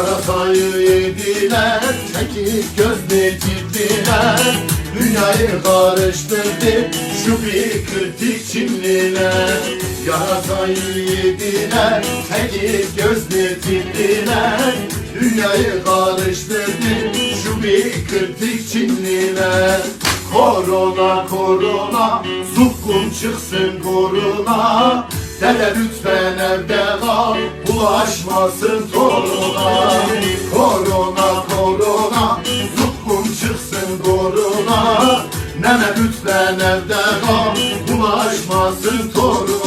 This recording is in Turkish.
Yarasayı yediler, çekik gözlü gittiler Dünyayı karıştırdı şu bir kritik Çinliler Yarasayı yediler, çekik gözlü gittiler Dünyayı karıştırdı şu bir kritik Çinliler Korona korona, sukkum çıksın korona. Dede lütfen evde kal, bulaşmasın toruna Nene lütfen evde kal. Bulaşmasın torun.